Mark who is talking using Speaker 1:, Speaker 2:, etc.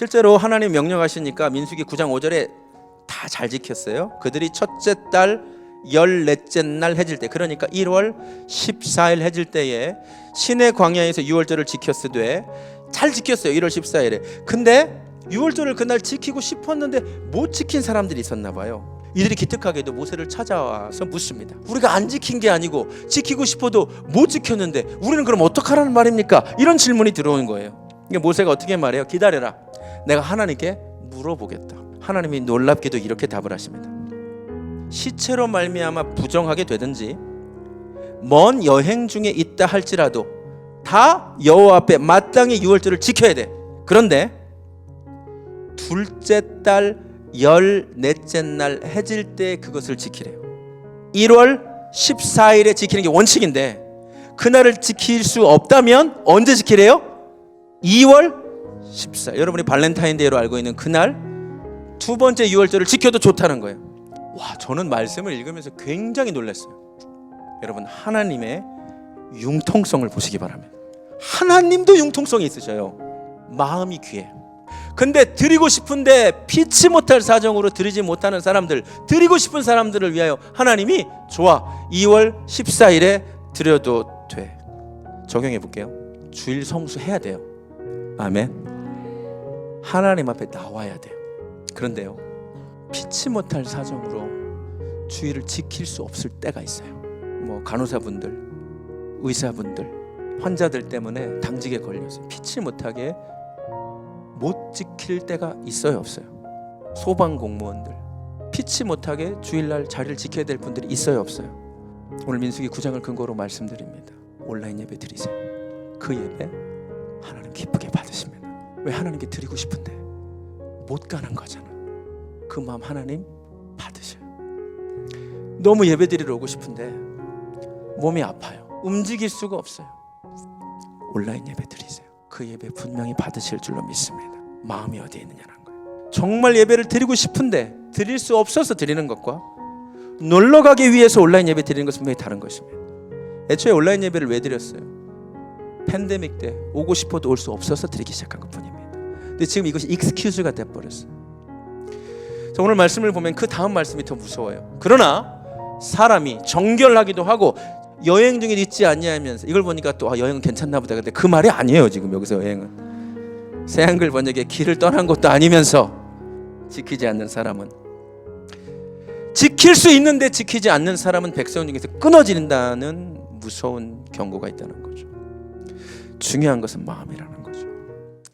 Speaker 1: 실제로 하나님 명령하시니까 민수기 9장 5절에 다 잘 지켰어요. 그들이 첫째 달 열넷째 날 해질 때 그러니까 1월 14일 해질 때에 신의 광야에서 유월절을 지켰으되 잘 지켰어요. 1월 14일에. 근데 유월절을 그날 지키고 싶었는데 못 지킨 사람들이 있었나 봐요. 이들이 기특하게도 모세를 찾아와서 묻습니다. 우리가 안 지킨 게 아니고 지키고 싶어도 못 지켰는데 우리는 그럼 어떡하라는 말입니까? 이런 질문이 들어오는 거예요. 모세가 어떻게 말해요? 기다려라. 내가 하나님께 물어보겠다. 하나님이 놀랍게도 이렇게 답을 하십니다. 시체로 말미암아 부정하게 되든지 먼 여행 중에 있다 할지라도 다 여호와 앞에 마땅히 유월절을 지켜야 돼. 그런데 둘째 달 열넷째 날 해질 때 그것을 지키래요. 1월 14일에 지키는 게 원칙인데 그날을 지킬 수 없다면 언제 지키래요? 2월 14일. 여러분이 발렌타인데이로 알고 있는 그날 두 번째 유월절을 지켜도 좋다는 거예요. 와, 저는 말씀을 읽으면서 굉장히 놀랐어요. 여러분 하나님의 융통성을 보시기 바랍니다. 하나님도 융통성이 있으셔요. 마음이 귀해. 근데 드리고 싶은데 피치 못할 사정으로 드리지 못하는 사람들, 드리고 싶은 사람들을 위하여 하나님이 좋아. 2월 14일에 드려도 돼. 적용해 볼게요. 주일 성수 해야 돼요. 아멘. 하나님 앞에 나와야 돼요. 그런데요. 피치 못할 사정으로 주일을 지킬 수 없을 때가 있어요. 뭐 간호사분들, 의사분들, 환자들 때문에 당직에 걸려서 피치 못하게 못 지킬 때가 있어요, 없어요? 소방 공무원들 피치 못하게 주일날 자리를 지켜야 될 분들이 있어요, 없어요? 오늘 민수기 9장을 근거로 말씀드립니다. 온라인 예배 드리세요. 그 예배 하나님 기쁘게 받으십니다. 왜 하나님께 드리고 싶은데 못 가는 거잖아. 그 마음 하나님 받으셔요. 너무 예배 드리러 오고 싶은데 몸이 아파요. 움직일 수가 없어요. 온라인 예배 드리세요. 그 예배 분명히 받으실 줄로 믿습니다. 마음이 어디에 있느냐는 거예요. 정말 예배를 드리고 싶은데 드릴 수 없어서 드리는 것과 놀러 가기 위해서 온라인 예배 드리는 것은 분명히 다른 것입니다. 애초에 온라인 예배를 왜 드렸어요? 팬데믹 때 오고 싶어도 올 수 없어서 드리기 시작한 것뿐입니다. 근데 지금 이것이 익스큐즈가 돼 버렸어요. 자, 오늘 말씀을 보면 그 다음 말씀이 더 무서워요. 그러나 사람이 정결하기도 하고 여행 중에 있지 않냐면서 이걸 보니까 또 아, 여행은 괜찮나 보다. 근데 그 말이 아니에요. 지금 여기서 여행은 새한글 번역에 길을 떠난 것도 아니면서 지키지 않는 사람은 지킬 수 있는데 지키지 않는 사람은 백성 중에서 끊어진다는 무서운 경고가 있다는 거죠. 중요한 것은 마음이라는